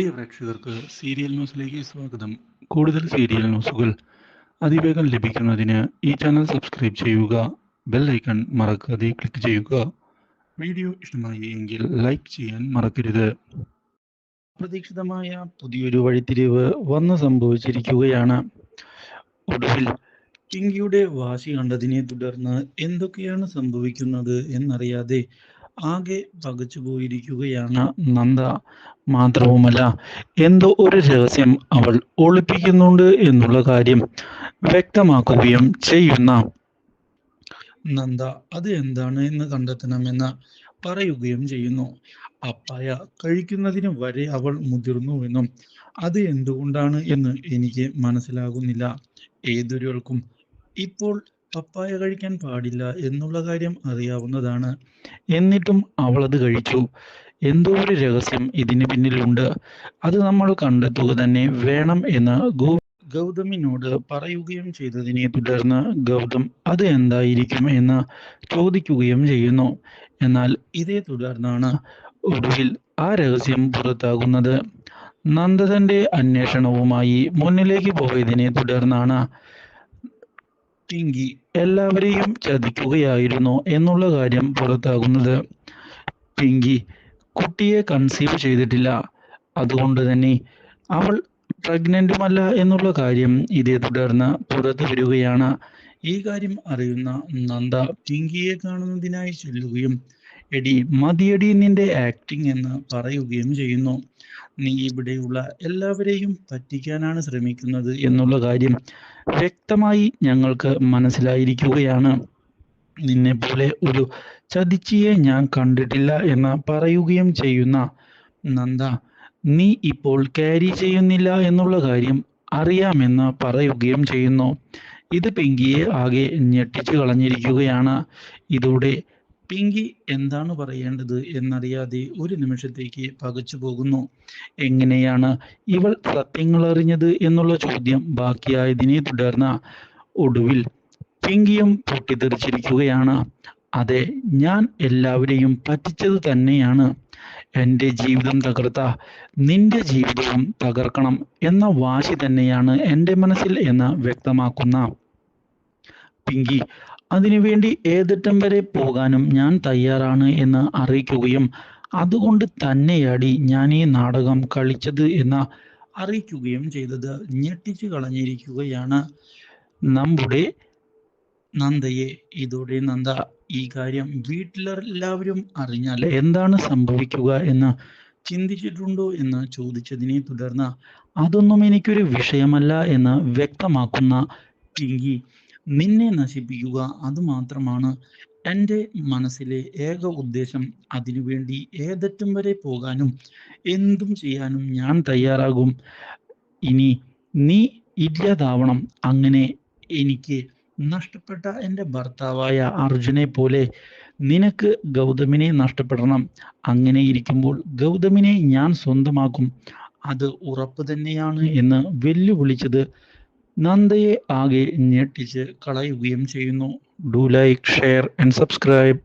പ്രിയ പ്രേക്ഷകർക്ക് സീരിയൽ ന്യൂസിലേക്ക് സ്വാഗതം. കൂടുതൽ സീരിയൽ ന്യൂസുകൾ അതിവേഗം ലഭിക്കുന്നതിന് ഈ ചാനൽ സബ്സ്ക്രൈബ് ചെയ്യുക ബെൽ ഐക്കൺ മറക്കാതെ ക്ലിക്ക് ചെയ്യുക. വീഡിയോ ഇഷ്ടമായി എങ്കിൽ ലൈക്ക് ചെയ്യാൻ മറക്കരുത്. അപ്രതീക്ഷിതമായ പുതിയൊരു വഴിത്തിരിവ് വന്നു സംഭവിച്ചിരിക്കുകയാണ്. ഒടുവിൽ കിങ്കിയുടെ വാശി കണ്ടതിനെ തുടർന്ന് എന്തൊക്കെയാണ് സംഭവിക്കുന്നത് എന്നറിയാതെ ആകെ പകച്ചു പോയിരിക്കുകയാണ് നന്ദ മാത്രവുമല്ല. എന്തോ ഒരു രഹസ്യം അവൾ ഒളിപ്പിക്കുന്നുണ്ട് എന്നുള്ള കാര്യം വ്യക്തമാക്കുകയും ചെയ്യുന്ന നന്ദ അത് എന്താണ് എന്ന് കണ്ടെത്തണമെന്ന് പറയുകയും ചെയ്യുന്നു. അപ്പായ കഴിക്കുന്നതിന് വരെ അവൾ മുതിർന്നുവെന്നും അത് എന്തുകൊണ്ടാണ് എന്ന് എനിക്ക് മനസ്സിലാകുന്നില്ല. ഏതൊരാൾക്കും ഇപ്പോൾ പപ്പായ കഴിക്കാൻ പാടില്ല എന്നുള്ള കാര്യം അറിയാവുന്നതാണ്. എന്നിട്ടും അവൾ അത് കഴിച്ചു. എന്തോ ഒരു രഹസ്യം ഇതിന് പിന്നിലുണ്ട്. അത് നമ്മൾ കണ്ടെത്തുക തന്നെ വേണം എന്ന് ഗോ ഗൗതമിനോട് പറയുകയും ചെയ്തതിനെ തുടർന്ന് ഗൗതം അത് എന്തായിരിക്കും എന്ന് ചോദിക്കുകയും ചെയ്യുന്നു. എന്നാൽ ഇതേ തുടർന്നാണ് ഒടുവിൽ ആ രഹസ്യം പുറത്താകുന്നത്. നന്ദതന്റെ അന്വേഷണവുമായി മുന്നിലേക്ക് പോയതിനെ തുടർന്നാണ് പിങ്കി എല്ലാവരെയും ചതിക്കുകയായിരുന്നു എന്നുള്ള കാര്യം പുറത്താകുന്നത്. പിങ്കി കുട്ടിയെ കൺസീവ് ചെയ്തിട്ടില്ല. അതുകൊണ്ട് തന്നെ അവൾ പ്രഗ്നന്റുമല്ല എന്നുള്ള കാര്യം ഇതേ തുടർന്ന് പുറത്തു വരികയാണ്. ഈ കാര്യം അറിയുന്ന നന്ദ പിങ്കിയെ കാണുന്നതിനായി ചെല്ലുകയും എടി മതിയടി നിന്റെ ആക്ടിങ് എന്ന് പറയുകയും ചെയ്യുന്നു. നീ ഇവിടെയുള്ള എല്ലാവരെയും പറ്റിക്കാനാണ് ശ്രമിക്കുന്നത് എന്നുള്ള കാര്യം വ്യക്തമായി ഞങ്ങൾക്ക് മനസ്സിലായിരിക്കുകയാണ്. നിന്നെ പോലെ ഒരു ചതിച്ചിയെ ഞാൻ കണ്ടിട്ടില്ല എന്ന് പറയുകയും ചെയ്യുന്ന നന്ദ നീ ഇപ്പോൾ ക്യാരി ചെയ്യുന്നില്ല എന്നുള്ള കാര്യം അറിയാമെന്ന് പറയുകയും ചെയ്യുന്നു. ഇത് പിങ്കിയെ ആകെ ഞെട്ടിച്ചു കളഞ്ഞിരിക്കുകയാണ്. ഇതോടെ പിങ്കി എന്താണ് പറയേണ്ടത് എന്നറിയാതെ ഒരു നിമിഷത്തേക്ക് പകച്ചു പോകുന്നു. എങ്ങനെയാണ് ഇവൾ സത്യങ്ങൾ അറിഞ്ഞത് എന്നുള്ള ചോദ്യം ബാക്കിയായതിനെ തുടർന്ന് ഒടുവിൽ പിങ്കിയും പൊട്ടിത്തെറിച്ചിരിക്കുകയാണ്. അതെ ഞാൻ എല്ലാവരെയും പറ്റിച്ചത് തന്നെയാണ്. എന്റെ ജീവിതം തകർത്ത നിന്റെ ജീവിതവും തകർക്കണം എന്ന വാശി തന്നെയാണ് എന്റെ മനസ്സിൽ എന്ന് വ്യക്തമാക്കുന്ന. പിങ്കി അതിനുവേണ്ടി ഏതറ്റം വരെ പോകാനും ഞാൻ തയ്യാറാണ് എന്ന് അറിയിക്കുകയും അതുകൊണ്ട് തന്നെയാടി ഞാൻ ഈ നാടകം കളിച്ചത് എന്ന് അറിയിക്കുകയും ചെയ്തത്. ഞെട്ടിച്ചു കളഞ്ഞിരിക്കുകയാണ് നമ്മുടെ നന്ദയെ. ഇതോടെ നന്ദ ഈ കാര്യം വീട്ടിലെല്ലാവരും അറിഞ്ഞാൽ എന്താണ് സംഭവിക്കുക എന്ന് ചിന്തിച്ചിട്ടുണ്ടോ എന്ന് ചോദിച്ചതിനെ തുടർന്ന് അതൊന്നും എനിക്കൊരു വിഷയമല്ല എന്ന് വ്യക്തമാക്കുന്ന പിങ്കി നിന്നെ നശിപ്പിക്കുക അത് മാത്രമാണ് എന്റെ മനസ്സിലെ ഏക ഉദ്ദേശം. അതിനുവേണ്ടി ഏതറ്റം വരെ പോകാനും എന്തും ചെയ്യാനും ഞാൻ തയ്യാറാകും. ഇനി നീ ഇല്ലാതാവണം. അങ്ങനെ എനിക്ക് നഷ്ടപ്പെട്ട എന്റെ ഭർത്താവായ അർജുനെ പോലെ നിനക്ക് ഗൗതമിനെ നഷ്ടപ്പെടണം. അങ്ങനെ ഇരിക്കുമ്പോൾ ഗൗതമിനെ ഞാൻ സ്വന്തമാക്കും. അത് ഉറപ്പ് തന്നെയാണ് എന്ന് വെല്ലുവിളിച്ചത്. നന്ദയെ ആകെ ഞെട്ടിച്ച് കളയുകയും ചെയ്യുന്നു. Do like share and subscribe